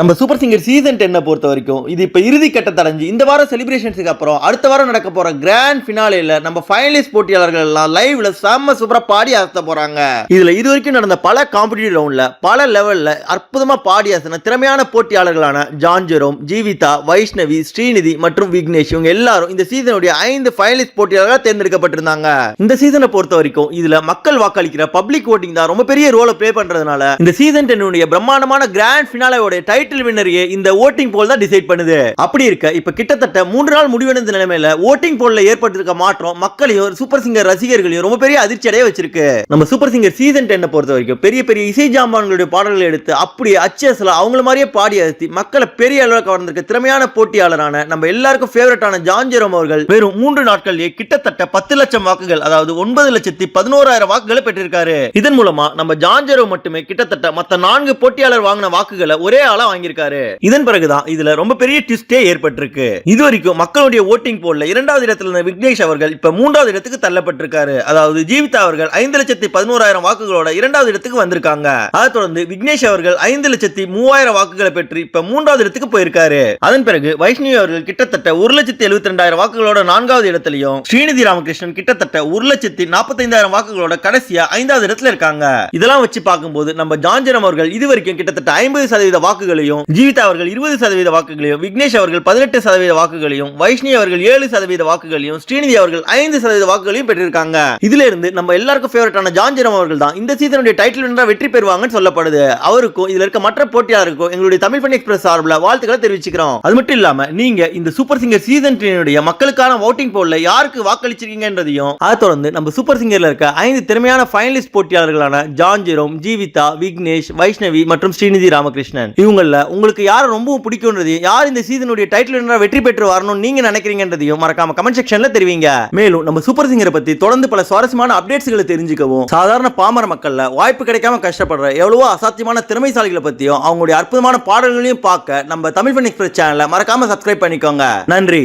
நம்ம super singer season டென்னை பொறுத்த வரைக்கும் இது இப்போ இறுதி கட்டத்தை இந்த வாரம் செலிப்ரேஷன்ஸுக்கு அப்புறம் அடுத்த வாரம் நடக்க போற கிராண்ட் ஃபினாலேயில் நம்ம ஃபைனலிஸ்ட் போட்டியாளர்கள் எல்லாம் லைவ்ல செம்ம சூப்பராக பாடி அசத்த போறாங்க. இதுல இது வரைக்கும் நடந்த பல காம்படிட்டிவ் ரவுண்டில் பல லெவலில் அற்புதமா பாடி அசன திறமையான போட்டியாளர்களான ஜான் ஜெரோம் ஜீவிதா வைஷ்ணவி ஸ்ரீநிதி மற்றும் விக்னேஷ் இவங்க எல்லாரும் இந்த சீசனுடைய ஐந்து ஃபைனலிஸ்ட் போட்டியாளர்களாக தேர்ந்தெடுக்கப்பட்டிருந்தாங்க. இந்த சீசனை பொறுத்த வரைக்கும் இதில் மக்கள் வாக்களிக்கிற பப்ளிக் ஓட்டிங் தான் ரொம்ப பெரிய ரோலை ப்ளே பண்றதுனால இந்த சீசன் டென்னுடைய பிரம்மாண்டமான கிராண்ட் ஃபினாலேயோட டைட்டில் வின்னரையே இந்த ஓட்டிங் போல் தான் டிசைட் பண்ணுது. அப்படி இருக்க இப்ப கிட்டத்தட்ட மூன்று நாள் முடிவடைந்த நிலைமையில ஓட்டிங் போல்ல ஏற்பட்டிருக்க மாற்றம் மக்களையும் சூப்பர் சிங்கர் ரசிகர்களையும் ரொம்ப பெரிய அதிர்ச்சி அடைய வச்சிருக்கு. நம்ம சூப்பர் சிங்கர் சீசன் டென்னை பொறுத்த வரைக்கும் பெரிய பெரிய இசை ஜாம்பான்களுடைய பாடல்களை எடுத்து அப்படியே அச்சஸ்ல அவங்கள மாதிரியே பாடி அழுத்தி மக்களை பெரிய அளவில் கவர்ந்திருக்க திறமையான போட்டியாளரான நம்ம எல்லாருக்கும் ஃபேவரட்டான ஜான்ஜெரோம் அவர்கள் வெறும் மூன்று நாட்கள்லேயே கிட்டத்தட்ட பத்து லட்சம் வாக்குகள் அதாவது ஒன்பது லட்சத்தி பதினோராயிரம் வாக்குகளை பெற்றிருக்காரு. இதன் மூலமா நம்ம ஜான் மட்டுமே கிட்டத்தட்ட மற்ற நான்கு போட்டியாளர் வாங்கின வாக்குகளை ஒரே ஆளா வாங்கியிருக்காரு. இதன் பிறகுதான் இதுல ரொம்ப பெரிய ட்விஸ்டே ஏற்பட்டிருக்கு. இது வரைக்கும் மக்களுடைய ஓட்டிங் போல்ல இரண்டாவது இடத்துல இருந்த விக்னேஷ் அவர்கள் இப்ப மூன்றாவது இடத்துக்கு தள்ளப்பட்டிருக்காரு. அதாவது ஜீவிதா அவர்கள் ஐந்து லட்சத்தி பதினோராயிரம் வாக்குகளோட இரண்டாவது இடத்துக்கு வந்திருக்காங்க. அதை தொடர்ந்து விக்னேஷ் அவர்கள் ஐந்து லட்சத்தி மூவாயிரம் வாக்குகளை பெற்று இப்ப மூன்றாவது இடத்துக்கு போயிருக்காரு. அதன் பிறகு வைஷ்ணவி அவர்கள் கிட்டத்தட்ட ஒரு லட்சத்தி எழுபத்தி ரெண்டாயிரம் வாக்குகளோட நான்காவது இடத்திலையும் ஸ்ரீநிதி ராமகிருஷ்ணன் கிட்டத்தட்ட ஒரு லட்சத்தி நாற்பத்தைந்தாயிரம் வாக்குகளோட கடைசியா ஐந்தாவது இடத்துல இருக்காங்க. இதெல்லாம் வச்சு பார்க்கும்போது நம்ம ஜான்ஜரம் அவர்கள் இது வரைக்கும் கிட்டத்தட்ட ஐம்பது சதவீத வாக்குகள் வாக்குகளையும் ஜீவிதா அவர்கள் இருபது சதவீத வாக்குகளையும் விக்னேஷ் அவர்கள் பதினெட்டு சதவீத வாக்குகளையும் வைஷ்ணி அவர்கள் ஏழு சதவீத வாக்குகளையும் ஸ்ரீநிதி அவர்கள் ஐந்து சதவீத வாக்குகளையும் பெற்றிருக்காங்க. இதுல இருந்து நம்ம எல்லாருக்கும் ஃபேவரட்டான ஜான்ஜிரம் அவர்கள் தான் இந்த சீசனுடைய டைட்டில் வின்னரா வெற்றி பெறுவாங்கன்னு சொல்லப்படுது. அவருக்கும் இதுல இருக்க மற்ற போட்டியாளருக்கும் எங்களுடைய தமிழ் பண்ணி எக்ஸ்பிரஸ் சார்பில் வாழ்த்துக்களை தெரிவிச்சுக்கிறோம். அது மட்டும் இல்லாம நீங்க இந்த சூப்பர் சிங்கர் சீசன் டென்னுடைய மக்களுக்கான ஓட்டிங் போல்ல யாருக்கு வாக்களிச்சிருக்கீங்கன்றதையும் அதை தொடர்ந்து நம்ம சூப்பர் சிங்கர்ல இருக்க ஐந்து திறமையான ஃபைனலிஸ்ட் போட்டியாளர்களான ஜான்ஜிரம் ஜீவிதா விக்னேஷ் வைஷ்ணவி மற்றும் ஸ்ரீநிதி ராமகிருஷ்ணன். இவங்கள உங்களுக்கு யாரை ரொம்பவும் பிடிக்கும்ன்றதையும் யார் இந்த சீசனுடைய டைட்டில் வின்னரா வெற்றி பெற்று வரணும்னு நீங்க நினைக்கிறீங்கன்றதையும் மறக்காம கமெண்ட் செக்ஷன்ல தெரிவிங்க. மேலும் நம்ம சூப்பர் சிங்கரை பற்றி தொடர்ந்து பல சுவாரஸ்யமான அப்டேட்ஸ்களை தெரிஞ்சுக்கவும் சாதாரண பாமர மக்களில் வாய்ப்பு கிடைக்காம கஷ்டப்படுற எவ்வளவோ அசாத்தியமான திறமைசாலிகளை பற்றியும் அவங்களுடைய அற்புதமான பாடல்களையும் பார்க்க நம்ம தமிழ் ஃபன் எக்ஸ்பிரஸ் சேனலை மறக்காம சப்ஸ்கிரைப் பண்ணிக்கோங்க. நன்றி.